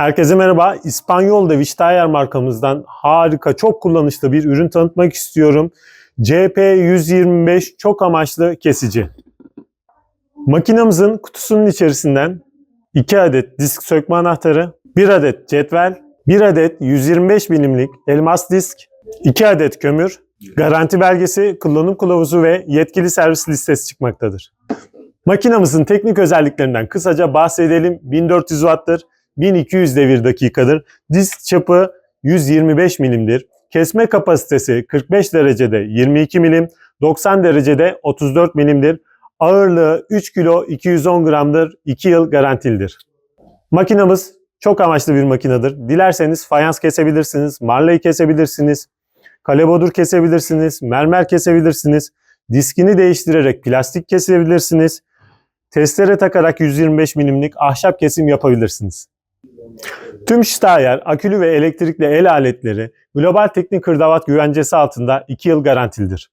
Herkese merhaba. İspanyol Devi Steyr markamızdan harika, çok kullanışlı bir ürün tanıtmak istiyorum. CP125 çok amaçlı kesici. Makinamızın kutusunun içerisinden 2 adet disk sökme anahtarı, 1 adet cetvel, 1 adet 125 milimlik elmas disk, 2 adet kömür, garanti belgesi, kullanım kılavuzu ve yetkili servis listesi çıkmaktadır. Makinamızın teknik özelliklerinden kısaca bahsedelim. 1400 watt'tır, 1200 devir dakikadır. Disk çapı 125 milimdir. Kesme kapasitesi 45 derecede 22 milim, 90 derecede 34 milimdir. Ağırlığı 3 kilo 210 gramdır. 2 yıl garantilidir. Makinamız çok amaçlı bir makinedir. Dilerseniz fayans kesebilirsiniz, marlayı kesebilirsiniz, kalebodur kesebilirsiniz, mermer kesebilirsiniz. Diskini değiştirerek plastik kesebilirsiniz. Testere takarak 125 milimlik ahşap kesim yapabilirsiniz. Tüm Steyr, akülü ve elektrikli el aletleri global teknik hırdavat güvencesi altında 2 yıl garantilidir.